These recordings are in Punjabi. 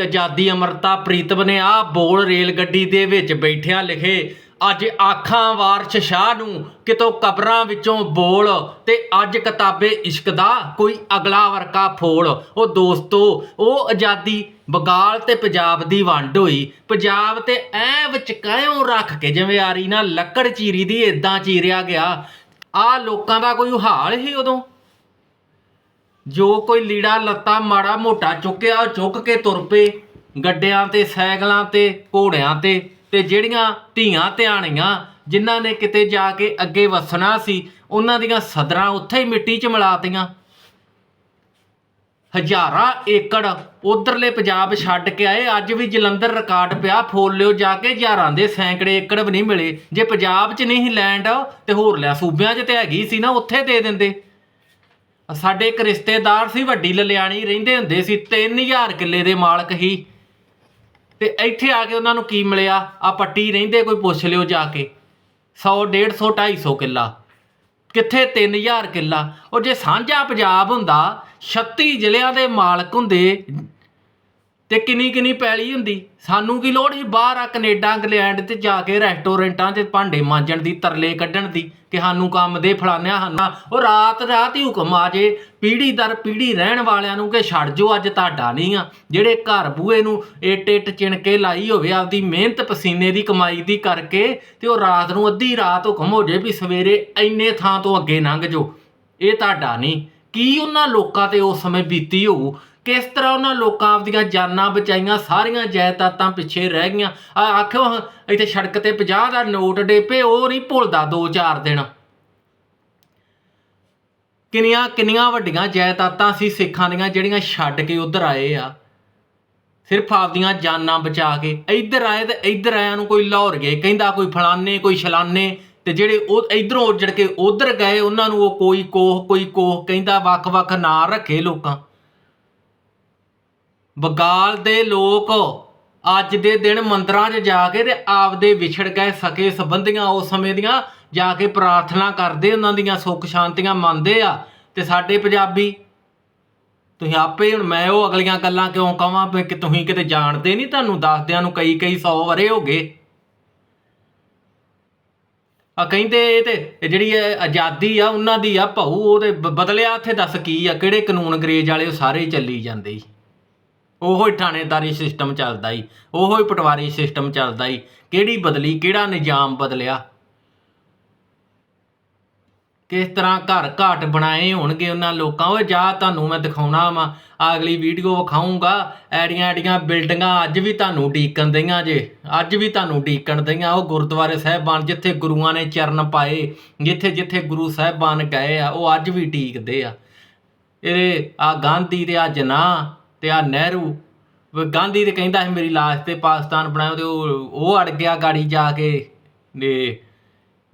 ਆਜ਼ਾਦੀ ਅਮਰਤਾ ਪ੍ਰੀਤਮ ਨੇ ਆ ਬੋਲ ਰੇਲ ਗੱਡੀ ਦੇ ਵਿੱਚ ਬੈਠਿਆ ਲਿਖੇ। ਅੱਜ ਆਖਾਂ ਵਾਰਸ਼ ਸ਼ਾਹ ਨੂੰ ਕਿਤੋਂ ਕਬਰਾਂ ਵਿੱਚੋਂ ਬੋਲ ਤੇ ਅੱਜ ਕਿਤਾਬੇ ਇਸ਼ਕ ਦਾ ਕੋਈ ਅਗਲਾ ਵਰਕਾ ਫੋਲ। ਉਹ ਦੋਸਤੋ, ਉਹ ਆਜ਼ਾਦੀ ਬਗਾਲ ਤੇ ਪੰਜਾਬ ਦੀ ਵੰਡ ਹੋਈ। ਪੰਜਾਬ ਤੇ ਐ ਵਿੱਚ ਕਾਇਓ ਰੱਖ ਕੇ ਜਿਵੇਂ ਆਰੀ ਨਾਲ ਲੱਕੜ ਚੀਰੀ ਦੀ ਇਦਾਂ ਚੀਰਿਆ ਗਿਆ। ਆ ਲੋਕਾਂ ਦਾ ਕੋਈ ਹਾਲ ਹੀ ਉਦੋਂ? ਜੋ ਕੋਈ ਲੀੜਾ, ਲੱਤਾ ਮਾੜਾ ਮੋਟਾ ਚੁੱਕਿਆ, ਉਹ ਚੁੱਕ ਕੇ ਤੁਰ ਪਏ। ਗੱਡਿਆਂ ਤੇ, ਸਾਈਕਲਾਂ ਤੇ, ਘੋੜਿਆਂ ਤੇ ਤੇ ਜਿਹੜੀਆਂ ਧੀਆਂ ਧਿਆਣੀਆਂ ਜਿਨ੍ਹਾਂ ਨੇ ਕਿਤੇ ਜਾ ਕੇ ਅੱਗੇ ਵਸਣਾ ਸੀ, ਉਹਨਾਂ ਦੀਆਂ ਸਦਰਾਂ ਉੱਥੇ ਹੀ ਮਿੱਟੀ 'ਚ ਮਿਲਾਤੀਆਂ ਹਜ਼ਾਰਾਂ ਏਕੜ ਉਧਰਲੇ ਪੰਜਾਬ ਛੱਡ ਕੇ ਆਏ। ਅੱਜ ਵੀ ਜਲੰਧਰ ਰਿਕਾਰਡ ਪਿਆ। ਫੋਲ ਲਿਓ ਜਾ ਕੇ ਹਜ਼ਾਰਾਂ ਦੇ ਸੈਂਕੜੇ ਏਕੜ ਵੀ ਨਹੀਂ ਮਿਲੇ। ਜੇ ਪੰਜਾਬ 'ਚ ਨਹੀਂ ਲੈਂਡ ਤੇ ਹੋਰ ਲਿਆ ਸੂਬਿਆਂ 'ਚ ਤੇ ਹੈਗੀ ਸੀ ਨਾ, ਉੱਥੇ ਦੇ ਦਿੰਦੇ। ਸਾਡੇ ਇੱਕ ਰਿਸ਼ਤੇਦਾਰ ਸੀ, ਵੱਡੀ ਲਲਿਆਣੀ, ਰਹਿੰਦੇ ਹੁੰਦੇ ਸੀ 3000 ਕਿੱਲੇ ਦੇ ਮਾਲਕ ਹੀ। ਤੇ ਇੱਥੇ ਆ ਕੇ ਉਹਨਾਂ ਨੂੰ ਕੀ ਮਿਲਿਆ? ਆ ਪੱਟੀ ਰਹਿੰਦੇ, ਕੋਈ ਪੁੱਛ ਲਿਓ ਜਾ ਕੇ। 100 150 250 ਕਿੱਲਾ। ਕਿੱਥੇ? 3000 ਕਿੱਲਾ। ਉਹ ਜੇ ਸਾਂਝਾ ਪੰਜਾਬ ਹੁੰਦਾ 36 ਜ਼ਿਲ੍ਹਿਆਂ ਦੇ ਮਾਲਕ ਹੁੰਦੇ ਤੇ ਕਿੰਨੀ ਕਿੰਨੀ ਪੈਲੀ ਹੁੰਦੀ? ਸਾਨੂੰ ਕੀ ਲੋੜ ਸੀ ਬਾਹਰ ਆ ਕੈਨੇਡਾ, ਇੰਗਲੈਂਡ ਤੇ ਜਾ ਕੇ ਰੈਸਟੋਰੈਂਟਾਂ 'ਚ ਭਾਂਡੇ ਮਾਂਜਣ ਦੀ, ਤਰਲੇ ਕੱਢਣ ਦੀ, ਕਿ ਸਾਨੂੰ ਕੰਮ ਦੇ ਫਲਾਨਿਆ ਹਨ ਉਹ ਰਾਤ ਰਾਤ ਹੀ ਹੁਕਮ ਆ ਜੇ, ਪੀੜੀ ਦਰ ਪੀੜੀ ਰਹਿਣ ਵਾਲਿਆਂ ਨੂੰ ਕਿ ਛੱਡ ਜੋ, ਅੱਜ ਤੁਹਾਡਾ ਨਹੀਂ ਆ। ਜਿਹੜੇ ਘਰ ਬੂਏ ਨੂੰ ਇੱਟ ਇੱਟ ਚਿਣ ਕੇ ਲਾਈ ਹੋਵੇ, ਆਪਦੀ ਮਿਹਨਤ ਪਸੀਨੇ ਦੀ ਕਮਾਈ ਦੀ ਕਰਕੇ, ਤੇ ਉਹ ਰਾਤ ਨੂੰ ਅੱਧੀ ਰਾਤ ਹੁਕਮ ਹੋ ਜੇ ਵੀ ਸਵੇਰੇ ਇੰਨੇ ਥਾਂ ਤੋਂ ਅੱਗੇ ਲੰਘ ਜੋ। ਇਹ ਤੁਹਾਡਾ ਨਹੀਂ। ਕੀ ਉਹਨਾਂ ਲੋਕਾਂ ਤੇ ਉਸ ਸਮੇਂ ਬੀਤੀ ਹੋਊ? ਕਿਸ ਤਰ੍ਹਾਂ ਉਹਨਾਂ ਲੋਕਾਂ ਆਪਦੀਆਂ ਜਾਨਾਂ ਬਚਾਈਆਂ ਸਾਰੀਆਂ ਜਾਇਦਾਦਾਂ ਪਿੱਛੇ ਰਹਿ ਗਈਆਂ। ਆ ਆਖਿਓ ਹਾਂ, ਇੱਥੇ ਸੜਕ ਤੇ 50 ਦਾ ਨੋਟ ਡੇਪੇ ਉਹ ਨਹੀਂ ਭੁੱਲਦਾ 2-4 ਦਿਨ। ਕਿੰਨੀਆਂ ਕਿੰਨੀਆਂ ਵੱਡੀਆਂ ਜਾਇਦਾਦਾਂ ਸੀ ਸਿੱਖਾਂ ਦੀਆਂ ਜਿਹੜੀਆਂ ਛੱਡ ਕੇ ਉਧਰ ਆਏ ਆ। ਸਿਰਫ ਆਪਦੀਆਂ ਜਾਨਾਂ ਬਚਾ ਕੇ ਇੱਧਰ ਆਏ ਤੇ ਇੱਧਰ ਆਇਆਂ ਨੂੰ ਕੋਈ ਲਾਹੌਰ ਗਏ ਕਹਿੰਦਾ ਕੋਈ ਫਲਾਨੇ ਕੋਈ ਛਲਾਨੇ ਤੇ ਜਿਹੜੇ ਉਹ ਇਧਰੋਂ ਉੱਜੜ ਕੇ ਉਧਰ ਗਏ ਉਹਨਾਂ ਨੂੰ ਉਹ ਕੋਈ ਕੋਹ ਕੋਈ ਕੋਹ ਕਹਿੰਦਾ ਵੱਖ-ਵੱਖ ਨਾਂ ਰੱਖੇ ਲੋਕਾਂ। ਬਗਾਲ ਦੇ ਲੋਕ ਅੱਜ ਦੇ ਦਿਨ ਮੰਦਰਾਂ 'ਚ ਜਾ ਕੇ ਤੇ ਆਪਦੇ ਵਿਛੜ ਗਏ ਸਕੇ ਸੰਬੰਧੀਆਂ ਉਸ ਸਮੇਂ ਦੀਆਂ ਜਾ ਕੇ ਪ੍ਰਾਰਥਨਾ ਕਰਦੇ ਉਹਨਾਂ ਦੀਆਂ ਸੁੱਖ ਸ਼ਾਂਤੀਆਂ ਮੰਨਦੇ ਆ ਤੇ ਸਾਡੇ ਪੰਜਾਬੀ, ਤੁਸੀਂ ਆਪੇ ਹੁਣ ਮੈਂ ਉਹ ਅਗਲੀਆਂ ਗੱਲਾਂ ਕਿਉਂ ਕਹਾਂ ਵੀ ਕਿ ਤੁਸੀਂ ਕਿਤੇ ਜਾਣਦੇ ਨਹੀਂ, ਤੁਹਾਨੂੰ ਦੱਸਦਿਆਂ ਨੂੰ ਕਈ ਕਈ 100 ਵਰੇ ਹੋ ਗਏ। ਆ ਕਹਿੰਦੇ ਇਹ ਤੇ ਜਿਹੜੀ ਆਜ਼ਾਦੀ ਆ, ਉਹਨਾਂ ਦੀ ਆ ਭਾਊ ਉਹਦੇ ਬ- ਬਦਲਿਆ ਇੱਥੇ ਦੱਸ ਕੀ ਆ, ਕਿਹੜੇ ਕਾਨੂੰਨ ਅੰਗਰੇਜ਼ ਵਾਲੇ ਉਹ ਸਾਰੇ ਚੱਲੀ ਜਾਂਦੇ ਈ। ਉਹੋ ਹੀ ਥਾਣੇਦਾਰੀ ਸਿਸਟਮ ਚੱਲਦਾ ਈ, ਉਹੋ ਹੀ ਪਟਵਾਰੀ ਸਿਸਟਮ ਚੱਲਦਾ ਈ। ਕਿਹੜੀ ਬਦਲੀ, ਕਿਹੜਾ ਨਿਜ਼ਾਮ ਬਦਲਿਆ? ਕਿਸ ਤਰ੍ਹਾਂ ਘਰ ਘਾਟ ਬਣਾਏ ਹੋਣਗੇ ਉਹਨਾਂ ਲੋਕਾਂ? ਉਹ ਜਾ ਤੁਹਾਨੂੰ ਮੈਂ ਦਿਖਾਉਣਾ ਵਾ, ਅਗਲੀ ਵੀਡੀਓ ਵਿਖਾਉਂਗਾ ਐੜੀਆਂ ਐੜੀਆਂ ਬਿਲਡਿੰਗਾਂ ਅੱਜ ਵੀ ਤੁਹਾਨੂੰ ਡੀਕਣ ਦਈਆਂ ਜੇ, ਅੱਜ ਵੀ ਤੁਹਾਨੂੰ ਡੀਕਣ ਦਈਆਂ। ਉਹ ਗੁਰਦੁਆਰੇ ਸਾਹਿਬਾਨ ਜਿੱਥੇ ਗੁਰੂਆਂ ਨੇ ਚਰਨ ਪਾਏ, ਜਿੱਥੇ ਜਿੱਥੇ ਗੁਰੂ ਸਾਹਿਬਾਨ ਗਏ ਆ, ਉਹ ਅੱਜ ਵੀ ਟੀਕਦੇ ਆ। ਇਹ ਆ ਗਾਂਧੀ ਦੇ ਆ ਜਨਾ ਤੇ ਆ ਨਹਿਰੂ ਗਾਂਧੀ ਤੇ ਕਹਿੰਦਾ ਸੀ ਮੇਰੀ ਲਾਸ਼ ਤੇ ਪਾਕਿਸਤਾਨ ਬਣਾਇਓ ਤੇ ਉਹ ਉਹ ਅੜ ਗਿਆ ਗਾੜੀ ਜਾ ਕੇ। ਨੇ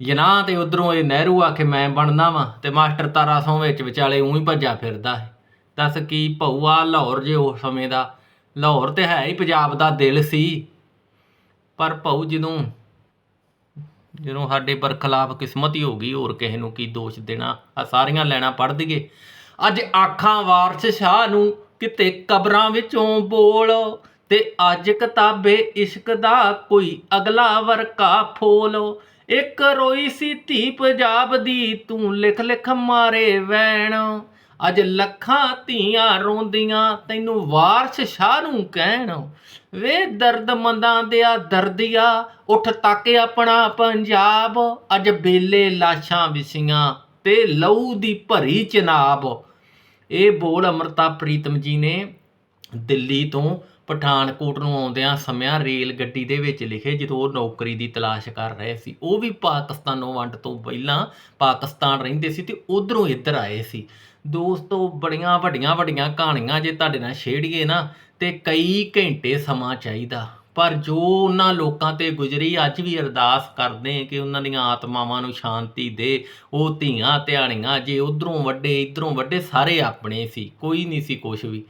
ਜਨਾ ਤੇ ਉਧਰੋਂ ਇਹ ਨਹਿਰੂ ਆ ਕੇ ਮੈਂ ਬਣਨਾ ਵਾਂ ਤੇ ਮਾਸਟਰ ਤਾਰਾ ਸੋਂ ਵਿੱਚ ਵਿਚਾਲੇ ਉਹੀ ਭੱਜਾ ਫਿਰਦਾ ਹੈ ਦੱਸ ਕੀ ਭਊਆ ਲਾਹੌਰ ਜੇ ਉਸ ਸਮੇਂ ਦਾ। ਲਾਹੌਰ ਤੇ ਹੈ ਹੀ ਪੰਜਾਬ ਦਾ ਦਿਲ ਸੀ। ਪਰ ਭਊ ਜਦੋਂ ਜਦੋਂ ਸਾਡੇ ਪਰ ਖਿਲਾਫ ਕਿਸਮਤ ਹੀ ਹੋ ਗਈ, ਹੋਰ ਕਿਸੇ ਨੂੰ ਕੀ ਦੋਸ਼ ਦੇਣਾ? ਆ ਸਾਰੀਆਂ ਲੈਣਾ ਪੜ ਦਈਏ। ਅੱਜ ਆਖਾਂ ਵਾਰਸ ਸ਼ਾਹ ਨੂੰ ਕਿਤੇ ਕਬਰਾਂ ਵਿੱਚੋਂ ਬੋਲ। ਤੇ ਅੱਜ ਕਿਤਾਬੇ ਇਸ਼ਕ ਦਾ ਕੋਈ ਅਗਲਾ ਵਰਕਾ ਫੋਲ। ਇੱਕ ਰੋਈ ਸੀ ਧੀ ਪੰਜਾਬ ਦੀ, ਤੂੰ ਲਿਖ ਲਿਖ ਮਾਰੇ ਵੈਣ। ਅੱਜ ਲੱਖਾਂ ਧੀਆਂ ਰੋਂਦੀਆਂ, ਤੈਨੂੰ ਵਾਰਸ ਸ਼ਾਹ ਨੂੰ ਕਹਿਣ। ਵੇ ਦਰਦਮੰਦਾਂ ਦਿਆ ਦਰਦੀਆ, ਉੱਠ ਤੱਕ ਆਪਣਾ ਪੰਜਾਬ। ਅੱਜ ਬੇਲੇ ਲਾਸ਼ਾਂ ਵਿਸੀਆਂ, ਤੇ ਲਹੂ ਦੀ ਭਰੀ ਚਨਾਬ। ਇਹ ਬੋਲ ਅਮਰਤਾ ਪ੍ਰੀਤਮ ਜੀ ਨੇ ਦਿੱਲੀ ਤੋਂ ਪਠਾਨਕੋਟ ਨੂੰ ਆਉਂਦਿਆਂ ਸਮਿਆਂ ਰੇਲ ਗੱਡੀ ਦੇ ਵਿੱਚ ਲਿਖੇ, ਜਦੋਂ ਉਹ ਨੌਕਰੀ ਦੀ ਤਲਾਸ਼ ਕਰ ਰਹੇ ਸੀ। ਉਹ ਵੀ ਪਾਕਿਸਤਾਨੋਂ ਵੰਡ ਤੋਂ ਪਹਿਲਾਂ ਪਾਕਿਸਤਾਨ ਰਹਿੰਦੇ ਸੀ ਤੇ ਉਧਰੋਂ ਇੱਧਰ ਆਏ ਸੀ। ਦੋਸਤੋ ਬੜੀਆਂ ਵੱਡੀਆਂ ਵੱਡੀਆਂ ਕਹਾਣੀਆਂ ਜੇ ਤੁਹਾਡੇ ਨਾਲ ਛੇੜੀਏ ਨਾ, ਤੇ ਕਈ ਘੰਟੇ ਸਮਾਂ ਚਾਹੀਦਾ। ਪਰ ਜੋ ਉਹਨਾਂ ਲੋਕਾਂ ਤੇ ਗੁਜ਼ਰੀ, ਅੱਜ ਵੀ ਅਰਦਾਸ ਕਰਦੇ ਕਿ ਉਹਨਾਂ ਦੀਆਂ ਆਤਮਾਵਾਂ ਨੂੰ ਸ਼ਾਂਤੀ ਦੇ, ਉਹ ਧੀਆਂ ਧਿਆਣੀਆਂ ਜੇ ਉਧਰੋਂ ਵੱਡੇ, ਇਧਰੋਂ ਵੱਡੇ ਸਾਰੇ ਆਪਣੇ ਸੀ, ਕੋਈ ਨਹੀਂ ਸੀ ਕੁਛ ਵੀ।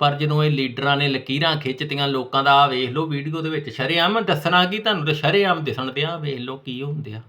ਪਰ ਜਦੋਂ ਇਹ ਲੀਡਰਾਂ ਨੇ ਲਕੀਰਾਂ ਖਿੱਚਤੀਆਂ ਲੋਕਾਂ ਦਾ ਆ ਵੇਖ ਲਓ ਵੀਡੀਓ ਦੇ ਵਿੱਚ ਸ਼ਰੇਆਮ ਦੱਸਣਾ ਕੀ, ਤੁਹਾਨੂੰ ਤਾਂ ਸ਼ਰੇਆਮ ਦਿਸਣ ਆ ਵੇਖ ਲਓ ਕੀ ਹੁੰਦਿਆ।